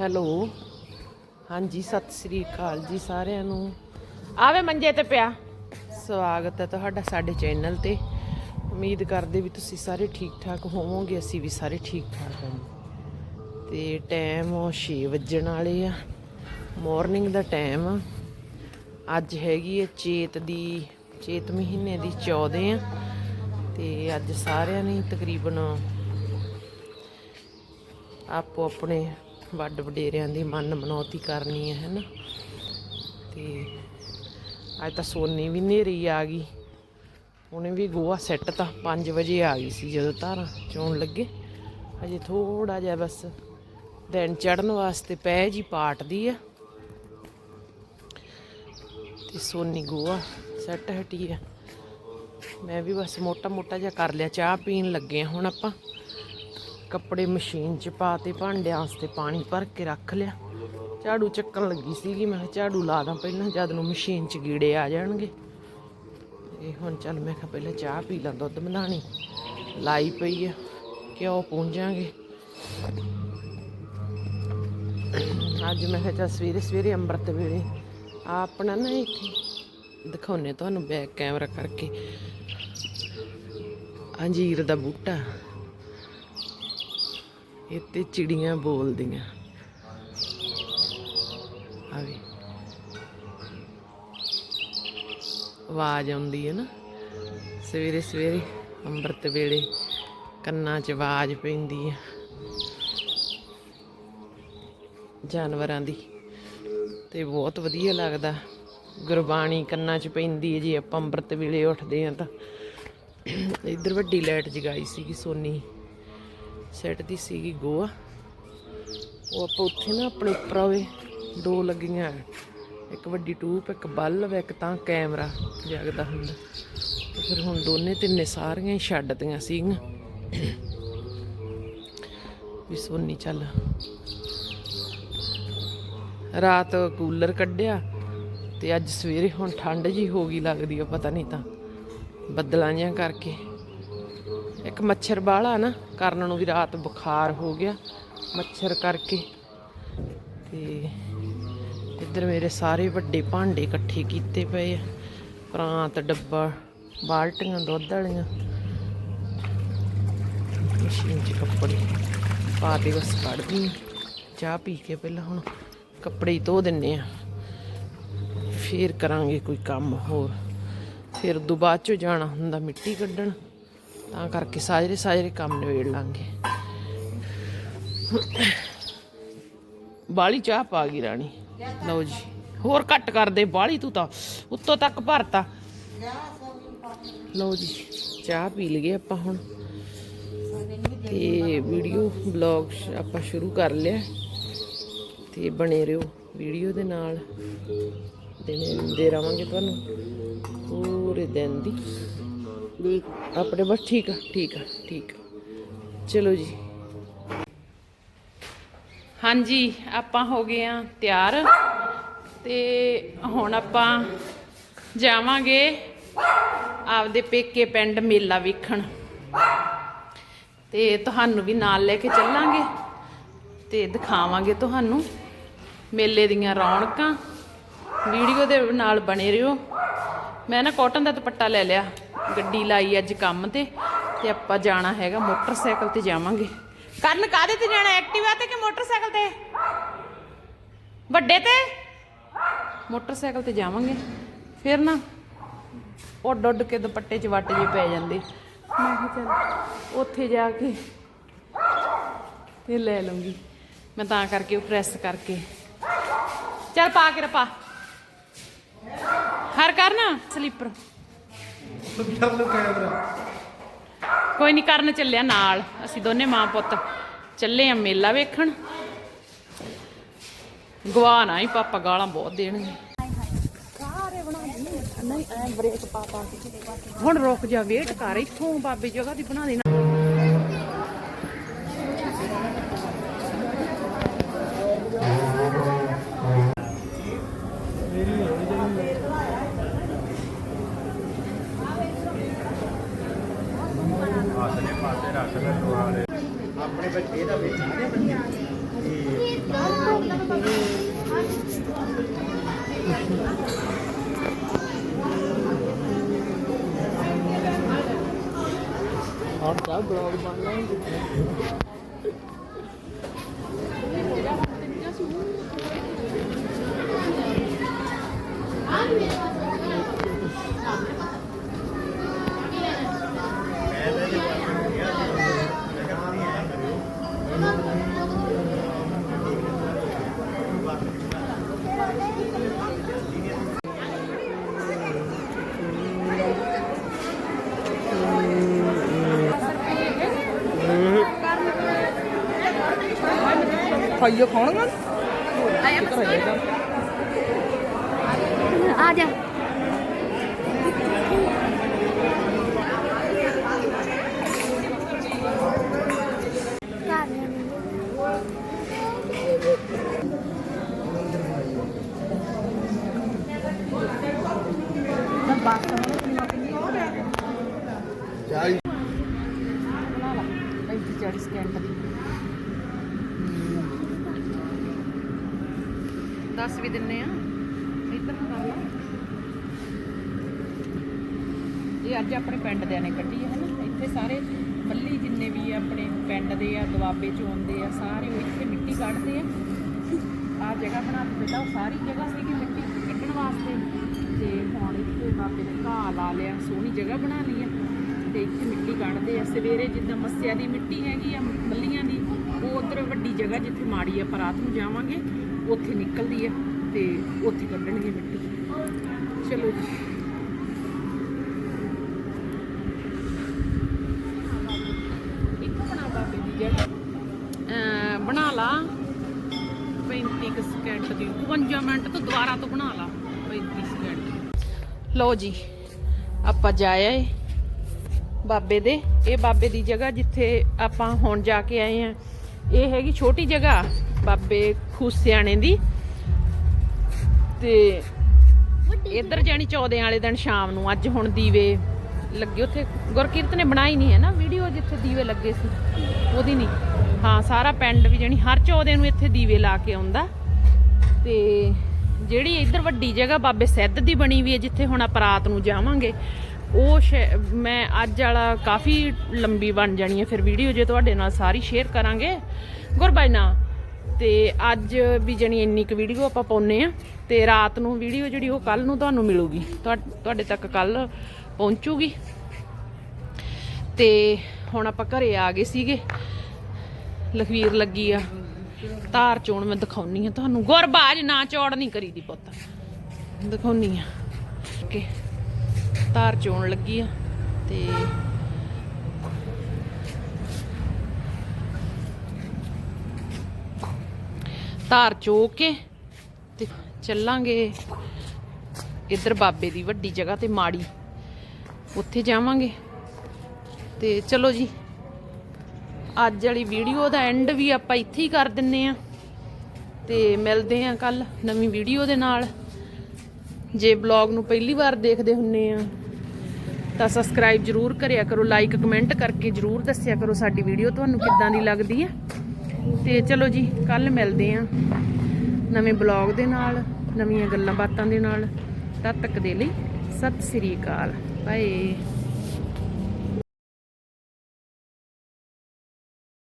Hello. ਹਾਂਜੀ, ਸਤਿ ਸ੍ਰੀ ਅਕਾਲ ਜੀ ਸਾਰਿਆਂ ਨੂੰ। ਆਵੇ ਮੰਜੇ ਤੇ ਪਿਆ। ਸਵਾਗਤ ਹੈ ਤੁਹਾਡਾ ਸਾਡੇ ਚੈਨਲ ਤੇ। ਉਮੀਦ ਕਰਦੇ ਵੀ ਤੁਸੀਂ ਸਾਰੇ ਠੀਕ ਠਾਕ ਹੋਵੋਗੇ, ਅਸੀਂ ਵੀ ਸਾਰੇ ਠੀਕ ਠਾਕ ਹਾਂ ਤੇ ਟਾਈਮ 6 ਵੱਜਣ ਵਾਲੇ ਆ। ਮਾਰਨਿੰਗ ਦਾ ਟਾਈਮ ਅੱਜ ਹੈਗੀ ਹੈ ਚੇਤ ਦੀ, ਚੇਤ ਮਹੀਨੇ ਦੀ 14 ਆ। ਤੇ ਅੱਜ ਸਾਰਿਆਂ ਨੇ ਤਕਰੀਬਨ ਆਪੋ ਆਪਣੇ ਵੱਡ ਵਡੇਰਿਆਂ ਦੀ ਮਨ ਮਨੌਤੀ ਕਰਨੀ ਹੈ ਹੈਨਾ ਤੇ ਅੱਜ ਤਾਂ ਸੋਨੀ ਵੀ ਨੇਰੀ ਆ ਗਈ। ਉਹਨੇ ਵੀ ਗੋਆ ਸੈੱਟ ਤਾਂ 5 ਵਜੇ ਆ ਗਈ ਸੀ ਜਦੋਂ ਧਾਰਾਂ ਚੋਣ ਲੱਗੇ। ਅਜੇ ਥੋੜਾ ਜਿਹਾ ਬਸ ਦਿਨ ਚੜਨ ਵਾਸਤੇ ਪੈ ਜੀ ਪਾਟਦੀ ਆ। ਤੇ ਸੋਨੀ ਗੋਆ ਸੈੱਟ ਹਟੀ ਆ। ਮੈਂ ਵੀ ਬਸ ਮੋਟਾ ਮੋਟਾ ਜਿਹਾ ਕਰ ਲਿਆ, ਚਾਹ ਪੀਣ ਲੱਗੇ ਆ ਹੁਣ ਆਪਾਂ। ਕੱਪੜੇ ਮਸ਼ੀਨ 'ਚ ਪਾ ਤੇ ਭਾਂਡਿਆਂ ਵਾਸਤੇ ਪਾਣੀ ਭਰ ਕੇ ਰੱਖ ਲਿਆ। ਝਾੜੂ ਚੱਕਣ ਲੱਗੀ ਸੀਗੀ, ਮੈਂ ਕਿਹਾ ਝਾੜੂ ਲਾ ਦਾਂ ਪਹਿਲਾਂ, ਜਦ ਨੂੰ ਮਸ਼ੀਨ 'ਚ ਗੀੜੇ ਆ ਜਾਣਗੇ। ਇਹ ਹੁਣ ਚੱਲ ਮੈਂ ਕਿਹਾ ਪਹਿਲਾਂ ਚਾਹ ਪੀ ਲਾਂ, ਦੁੱਧ ਬਣਾਣੀ ਲਾਈ ਪਈ ਆ ਕਿਉਂ ਪੂੰਜਾਂਗੇ। ਅੱਜ ਮੈਂ ਕਿਹਾ ਚੱਲ ਸਵੇਰੇ ਸਵੇਰੇ ਅੰਮ੍ਰਿਤ ਵੇਲੇ ਆਪਣਾ ਨਾ ਇੱਥੇ ਦਿਖਾਉਨੇ ਤੁਹਾਨੂੰ ਬੈਕ ਕੈਮਰਾ ਕਰਕੇ। ਅੰਜੀਰ ਦਾ ਬੂਟਾ। ਇੱਥੇ ਚਿੜੀਆਂ ਬੋਲਦੀਆਂ। ਆਵੇ ਆਵਾਜ਼ ਆਉਂਦੀ ਹੈ ਨਾ। ਸਵੇਰੇ ਸਵੇਰੇ ਅੰਮ੍ਰਿਤ ਵੇਲੇ ਕੰਨਾਂ 'ਚ ਆਵਾਜ਼ ਪੈਂਦੀ ਹੈ। ਜਾਨਵਰਾਂ ਦੀ। ਤੇ ਬਹੁਤ ਵਧੀਆ ਲੱਗਦਾ। ਗੁਰਬਾਣੀ ਕੰਨਾਂ 'ਚ ਪੈਂਦੀ ਹੈ ਜੀ। ਆਪਾਂ ਅੰਮ੍ਰਿਤ ਵੇਲੇ ਉੱਠਦੇ ਆ ਤਾਂ। ਇੱਧਰ ਵੱਡੀ ਲਾਈਟ ਜਗਾਈ ਸੀਗੀ ਸੋਨੀ। ਸੈੱਟ ਦੀ ਸੀਗੀ ਗੋਆ। ਉਹ ਆਪਾਂ ਉੱਥੇ ਨਾ ਆਪਣੇ ਉੱਪਰ ਆਵੇ ਦੋ ਲੱਗੀਆਂ। ਇੱਕ ਵੱਡੀ ਟੂਪ, ਇੱਕ ਬਲਬ ਇੱਕ ਤਾਂ ਕੈਮਰਾ ਜਗਦਾ ਹੁੰਦਾ। ਤੇ ਫਿਰ ਹੁਣ ਦੋਨੇ ਤਿੰਨੇ ਸਾਰੀਆਂ ਹੀ ਛੱਡਦੀਆਂ ਸੀਗੀਆਂ। ਵੀ ਸੋਨੀ ਚੱਲ। ਰਾਤ ਕੂਲਰ ਕੱਢਿਆ ਤੇ ਅੱਜ ਸਵੇਰੇ ਹੁਣ ਠੰਡ ਜੀ ਹੋ ਗਈ ਲੱਗਦੀ ਆ, ਪਤਾ ਨਹੀਂ ਤਾਂ। ਬੱਦਲਾਂ ਜਿਹਾ ਕਰਕੇ। ਇੱਕ ਮੱਛਰ ਬਾਹਲਾ ਨਾ, ਕਰਨ ਨੂੰ ਵੀ ਰਾਤ ਬੁਖਾਰ ਹੋ ਗਿਆ, ਮੱਛਰ ਕਰਕੇ। ਤੇ ਇੱਧਰ ਮੇਰੇ ਸਾਰੇ ਵੱਡੇ ਭਾਂਡੇ ਇਕੱਠੇ ਕੀਤੇ ਪਏ ਆ, ਪ੍ਰਾਂਤ, ਡੱਬਾ, ਬਾਲਟੀਆਂ, ਦੁੱਧ ਵਾਲੀਆਂ। ਮਸ਼ੀਨ 'ਚ ਕੱਪੜੇ ਪਾ ਕੇ ਬਸ ਕੱਢਦੀ ਹਾਂ। ਚਾਹ ਪੀ ਕੇ ਪਹਿਲਾਂ ਹੁਣ ਕੱਪੜੇ ਹੀ ਧੋ ਦਿੰਨੇ ਆ ਫੇਰ ਕਰਾਂਗੇ ਕੋਈ ਕੰਮ ਹੋਰ। ਫਿਰ ਉਦੋਂ ਬਾਅਦ ਚੋਂ ਜਾਣਾ ਹੁੰਦਾ ਮਿੱਟੀ ਕੱਢਣ। ਤਾਂ ਕਰਕੇ ਸਾਜਰੇ ਸਾਜਰੇ ਕੰਮ ਨਿਬੇੜ ਲਾਂਗੇ। ਬਾਲੀ ਚਾਹ ਪਾ ਗਈ ਰਾਣੀ। ਲਓ ਜੀ, ਹੋਰ ਘੱਟ ਕਰ ਦੇ ਬਾਲੀ ਤੂੰ ਤਾਂ। ਉੱਤੋਂ ਤੱਕ ਭਰਤਾ। ਲਓ ਜੀ, ਚਾਹ ਪੀ ਲਈਏ ਆਪਾਂ ਹੁਣ। ਤੇ ਵੀਡੀਓ ਬਲੌਗ ਆਪਾਂ ਸ਼ੁਰੂ ਕਰ ਲਿਆ। ਤੇ ਬਣੇ ਰਹੋ ਵੀਡੀਓ ਦੇ ਨਾਲ। ਦਿਨੇ ਦੇ ਰਵਾਂਗੇ ਤੁਹਾਨੂੰ। ਪੂਰੇ ਦਿਨ ਦੀ। ਦੇਖ, ਆਪਣੇ ਬਸ ਠੀਕ ਆ ਠੀਕ ਆ ਠੀਕ ਆ। ਚਲੋ ਜੀ। ਹਾਂਜੀ, ਆਪਾਂ ਹੋ ਗਏ ਆ ਤਿਆਰ ਤੇ ਹੁਣ ਆਪਾਂ ਜਾਵਾਂਗੇ ਆਪਦੇ ਪੇਕੇ ਪਿੰਡ ਮੇਲਾ ਵੇਖਣ। ਤੇ ਤੁਹਾਨੂੰ ਵੀ ਨਾਲ ਲੈ ਕੇ ਚੱਲਾਂਗੇ ਤੇ ਦਿਖਾਵਾਂਗੇ ਤੁਹਾਨੂੰ ਮੇਲੇ ਦੀਆਂ ਰੌਣਕਾਂ। ਵੀਡੀਓ ਦੇ ਨਾਲ ਬਣੇ ਰਹੋ। ਮੈਂ ਨਾ ਕਾਟਨ ਦਾ ਦੁਪੱਟਾ ਲੈ ਲਿਆ। ਗੱਡੀ ਲਾਈ ਅੱਜ ਕੰਮ ਤੇ ਤੇ ਆਪਾਂ ਜਾਣਾ ਹੈਗਾ ਮੋਟਰਸਾਈਕਲ ਤੇ ਜਾਵਾਂਗੇ। ਕਰਨ ਕਾਦੇ ਤੇ ਜਾਣਾ? ਐਕਟਿਵਾ ਤੇ ਕਿ ਮੋਟਰਸਾਈਕਲ ਤੇ? ਵੱਡੇ ਤੇ? ਮੋਟਰਸਾਈਕਲ ਤੇ ਜਾਵਾਂਗੇ। ਫਿਰ ਨਾ ਉੱਡ ਉੱਡ ਕੇ ਦੁਪੱਟੇ 'ਚ ਵੱਟ ਜੇ ਪੈ ਜਾਂਦੇ। ਮੈਂ ਕਿਹਾ ਚੱਲ ਉੱਥੇ ਜਾ ਕੇ ਤੇ ਲੈ ਲਵਾਂਗੀ ਮੈਂ ਤਾਂ ਕਰਕੇ ਉਹ ਪ੍ਰੈਸ ਕਰਕੇ। ਚੱਲ ਪਾ ਕੇ ਰਪਾ। ਹਰ ਕਰਨਾ ਸਲੀਪਰ। ਕਰ ਲੋ ਕੈਮਰਾ। ਕੋਈ ਨਹੀਂ ਕਰਨ ਚੱਲਿਆ ਨਾਲ। ਅਸੀਂ ਦੋਨੇ ਮਾਂ ਪੁੱਤ ਚੱਲੇ ਆ ਮੇਲਾ ਵੇਖਣ। ਗਵਾ ਨਾ ਹੀ, ਪਾਪਾ ਗਾਲਾਂ ਬਹੁਤ ਦੇਣਗੇ। ਹੁਣ ਰੁਕ ਜਾ ਵੇਟ ਕਰ, ਇੱਥੋਂ ਬਾਬੇ ਜਗ੍ਹਾ ਦੀ ਬਣਾ ਦੇਣਾ। और क्या ब्लॉग बन रहा है ਖਾਈਓ ਖਾਣਗਾ ਆ ਜਾ। ਪੈਂਤੀ ਚਾਲੀ ਸਕਿੰਟ ਦੀ ਦੱਸ ਵੀ ਦਿੰਨੇ ਆ। ਇੱਧਰ ਨੂੰ ਕਰ ਲਾ ਇਹ ਅੱਜ ਆਪਣੇ ਪਿੰਡ ਦੇ ਨੇ ਕੱਢੀ ਹੈ ਨਾ ਇੱਥੇ ਸਾਰੇ ਮੱਲੀ ਜਿੰਨੇ ਵੀ ਆਪਣੇ ਪਿੰਡ ਦੇ ਆ, ਦੁਆਬੇ ਚ ਆਉਂਦੇ ਆ, ਸਾਰੇ ਉਹ ਇੱਥੇ ਮਿੱਟੀ ਕੱਢਦੇ ਆ। ਆ ਜਗ੍ਹਾ ਬਣਾ ਕੇ ਪਹਿਲਾਂ ਉਹ ਸਾਰੀ ਜਗ੍ਹਾ ਸੀਗੀ ਮਿੱਟੀ ਕੱਢਣ ਵਾਸਤੇ। ਤੇ ਹੁਣ ਇੱਥੇ ਬਾਬੇ ਨੇ ਘਾਹ ਲਾ ਲਿਆ, ਸੋਹਣੀ ਜਗ੍ਹਾ ਬਣਾ ਲਈ ਆ। ਤੇ ਇੱਥੇ ਮਿੱਟੀ ਕੱਢਦੇ ਆ। ਸਵੇਰੇ ਜਿੱਦਾਂ ਮੱਸਿਆ ਦੀ ਮਿੱਟੀ ਹੈਗੀ ਆ ਮੱਲੀਆਂ ਦੀ ਉਹ ਵੱਡੀ ਜਗ੍ਹਾ ਜਿੱਥੇ ਮਾੜੀ ਆ ਆਪਾਂ ਰਾਤ ਨੂੰ ਜਾਵਾਂਗੇ, ਉੱਥੇ ਨਿਕਲਦੀ ਆ ਤੇ ਉੱਥੇ ਕੱਢਣਗੇ ਮਿੱਟੀ। ਚਲੋ ਜੀ। ਬਣਾ ਬਾਬੇ ਦੀ ਜਗ੍ਹਾ ਬਣਾ ਲਾ। 35 ਕੁ ਸਕਿੰਟ ਦੀ। 52 ਮਿੰਟ ਤੋਂ ਦੁਬਾਰਾ ਤੋਂ ਬਣਾ ਲਾ। 35 ਸਕਿੰਟ ਲਓ ਜੀ, ਆਪਾਂ ਜਾਏ ਬਾਬੇ ਦੇ। ਇਹ ਬਾਬੇ ਦੀ ਜਗ੍ਹਾ ਜਿੱਥੇ ਆਪਾਂ ਹੁਣ ਜਾ ਕੇ ਆਏ ਆ ਇਹ ਹੈਗੀ ਛੋਟੀ ਜਗ੍ਹਾ ਬਾਬੇ ਖੂਸਿਆਣੇ ਦੀ। ਤੇ ਇੱਧਰ ਜਾਣੀ ਚੌਦੇ ਵਾਲੇ ਦਿਨ ਸ਼ਾਮ ਨੂੰ, ਅੱਜ ਹੁਣ ਦੀਵੇ ਲੱਗੇ। ਉੱਥੇ ਗੁਰਕੀਰਤ ਨੇ ਬਣਾਈ ਨਹੀਂ ਹੈ ਨਾ ਵੀਡੀਓ ਜਿੱਥੇ ਦੀਵੇ ਲੱਗੇ ਸੀ, ਉਹਦੀ ਨਹੀਂ ਹਾਂ, ਸਾਰਾ ਪਿੰਡ ਵੀ ਜਾਣੀ ਹਰ ਚੌਦੇ ਨੂੰ ਇੱਥੇ ਦੀਵੇ ਲਾ ਕੇ ਆਉਂਦਾ। ਤੇ ਜਿਹੜੀ ਇੱਧਰ ਵੱਡੀ ਜਗ੍ਹਾ ਬਾਬੇ ਸਿੱਧ ਦੀ ਬਣੀ ਵੀ ਹੈ, ਜਿੱਥੇ ਹੁਣ ਆਪਾਂ ਰਾਤ ਨੂੰ ਜਾਵਾਂਗੇ ਉਹ ਸ਼ੈ- ਮੈਂ ਅੱਜ ਵਾਲਾ ਕਾਫੀ ਲੰਬੀ ਬਣ ਜਾਣੀ ਹੈ, ਫਿਰ ਵੀਡੀਓ ਜੇ ਤੁਹਾਡੇ ਨਾਲ ਸਾਰੀ ਸ਼ੇਅਰ ਕਰਾਂਗੇ। ਗੁਰਬਾਈ ਨਾ। ਤੇ ਅੱਜ ਵੀ ਜਣੀ ਇੰਨੀ ਕੁ ਵੀਡੀਓ ਆਪਾਂ ਪਾਉਨੇ ਆ ਤੇ ਰਾਤ ਨੂੰ ਵੀਡੀਓ ਜਿਹੜੀ ਉਹ ਕੱਲ ਨੂੰ ਤੁਹਾਨੂੰ ਮਿਲੂਗੀ। ਤੁਹਾ- ਤੁਹਾਡੇ ਤੱਕ ਕੱਲ ਪਹੁੰਚੂਗੀ। ਤੇ ਹੁਣ ਆਪਾਂ ਘਰੇ ਆ ਗਏ ਸੀਗੇ। ਲਖਵੀਰ ਲੱਗੀ ਆ। ਧਾਰ ਚੋਣ ਮੈਂ ਦਿਖਾਉਣੀ ਆ ਤੁਹਾਨੂੰ। ਗੁਰਬਾਜ ਨਾ ਚੌੜ ਨਹੀਂ ਕਰੀਦੀ ਪੁੱਤ। ਦਿਖਾਉਣੀ ਆ। ਓਕੇ। ਧਾਰ ਚੋਣ ਲੱਗੀ ਆ ਤੇ ਧਾਰ ਚੋ ਕੇ ਤੇ ਚੱਲਾਂਗੇ ਇੱਧਰ ਬਾਬੇ ਦੀ ਵੱਡੀ ਜਗ੍ਹਾ ਤੇ ਮਾੜੀ। ਉੱਥੇ ਜਾਵਾਂਗੇ। ਤੇ ਚਲੋ ਜੀ, ਅੱਜ ਵਾਲੀ ਵੀਡੀਓ ਦਾ ਐਂਡ ਵੀ ਆਪਾਂ ਇੱਥੇ ਹੀ ਕਰ ਦਿੰਨੇ ਆ। ਤੇ ਮਿਲਦੇ ਆ ਕੱਲ ਨਵੀਂ ਵੀਡੀਓ ਦੇ ਨਾਲ। ਜੇ ਬਲੌਗ ਨੂੰ ਪਹਿਲੀ ਵਾਰ ਦੇਖਦੇ ਹੁੰਨੇ ਆ। ਤਾਂ ਸਬਸਕ੍ਰਾਈਬ ਜਰੂਰ ਕਰਿਆ ਕਰੋ ਲਾਈਕ ਕਮੈਂਟ ਕਰਕੇ ਜਰੂਰ ਦੱਸਿਆ ਕਰੋ ਸਾਡੀ ਵੀਡੀਓ ਤੁਹਾਨੂੰ ਕਿੱਦਾਂ ਦੀ ਲੱਗਦੀ ਹੈ ਤੇ ਚਲੋ ਜੀ ਕੱਲ ਮਿਲਦੇ ਆ ਨਵੇਂ ਬਲੌਗ ਦੇ ਨਾਲ, ਨਵੀਆਂ ਗੱਲਾਂ ਬਾਤਾਂ ਦੇ ਨਾਲ। ਤਦ ਤੱਕ ਦੇ ਲਈ ਸਤਿ ਸ੍ਰੀ ਅਕਾਲ। ਬਾਏ